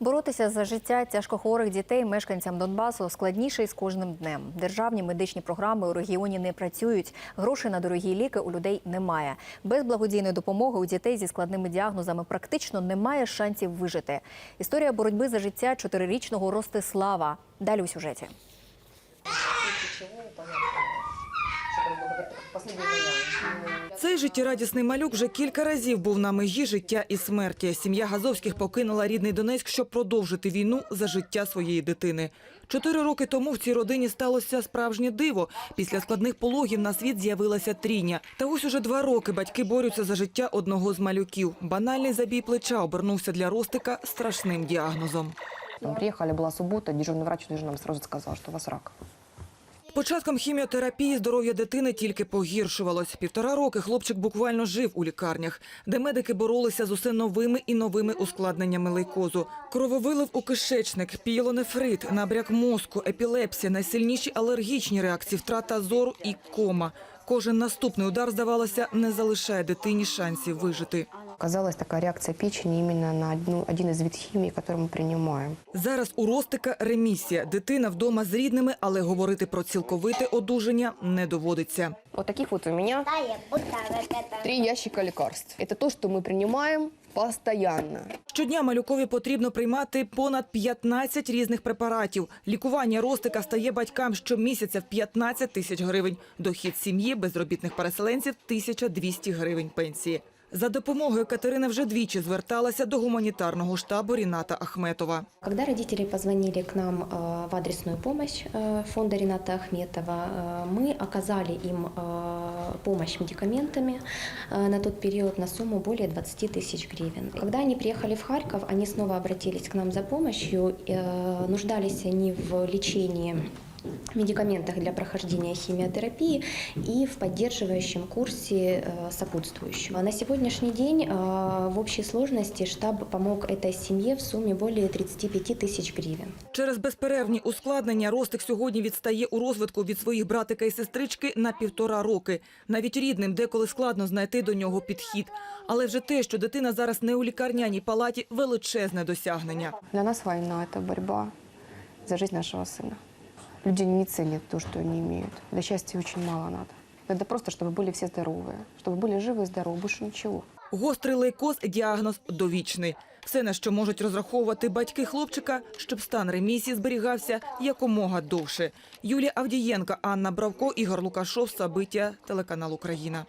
Боротися за життя тяжкохворих дітей мешканцям Донбасу складніше із кожним днем. Державні медичні програми у регіоні не працюють. Грошей на дорогі ліки у людей немає. Без благодійної допомоги у дітей зі складними діагнозами практично немає шансів вижити. Історія боротьби за життя чотирирічного Ростислава. Далі у сюжеті. Цей життєрадісний малюк вже кілька разів був на межі життя і смерті. Сім'я Газовських покинула рідний Донецьк, щоб продовжити війну за життя своєї дитини. Чотири роки тому в цій родині сталося справжнє диво. Після складних пологів на світ з'явилася трійня. Та ось уже два роки батьки борються за життя одного з малюків. Банальний забій плеча обернувся для Ростика страшним діагнозом. Мы приехали, была суббота, дежурный врач уже нам сразу сказал, что у вас рак. Початком хіміотерапії здоров'я дитини тільки погіршувалось. Півтора роки хлопчик буквально жив у лікарнях, де медики боролися з усе новими і новими ускладненнями лейкозу. Крововилив у кишечник, пієлонефрит, набряк мозку, епілепсія, найсильніші алергічні реакції, втрата зору і кома. Кожен наступний удар, здавалося, не залишає дитині шансів вижити. Оказалась такая реакция печени именно на одну, один из вид химии, который мы принимаем. Зараз у Ростика ремісія. Дитина вдома з рідними, але говорити про цілковите одужання не доводиться. Вот таких вот у меня три ящика лекарств. Это то, что мы принимаем постоянно. Щодня малюкові потрібно приймати понад 15 різних препаратів. Лікування Ростика стає батькам щомісяця в 15 тисяч гривень. Дохід сім'ї безробітних переселенців – 1200 гривень пенсії. За допомогою Катерина вже двічі зверталася до гуманітарного штабу Ріната Ахметова. Когда родители позвонили к нам э, в адресную помощь э, фонда Рената Ахметова, э, мы оказали им э, помощь медикаментами э, на тот период на сумму более 20 тысяч гривен. Когда они приехали в Харьков, они снова обратились к нам за помощью, э, нуждались они в лечении медикаментах для прохождения химиотерапии и в поддерживающем курсе э, сопутствующем. А На сегодняшний день э, в общей сложности штаб помог этой семье в сумме более 35 тысяч гривен. Через безперервні ускладнення Ростик сьогодні відстає у розвитку від своїх братика і сестрички на півтора роки. Навіть рідним деколи складно знайти до нього підхід. Але вже те, що дитина зараз не у лікарняній палаті – величезне досягнення. Для нас война – это борьба за жизнь нашего сына. Люди не ценят то, что они имеют. Для счастья очень мало надо. Надо просто, чтобы были все здоровые. Чтобы были живы и здоровы, больше ничего. Гострий лейкоз – діагноз довічний. Все, на що можуть розраховувати батьки хлопчика, щоб стан ремісії зберігався якомога довше. Юлія Авдієнка, Анна Бравко, Ігор Лукашов, Сабиття, телеканал «Україна».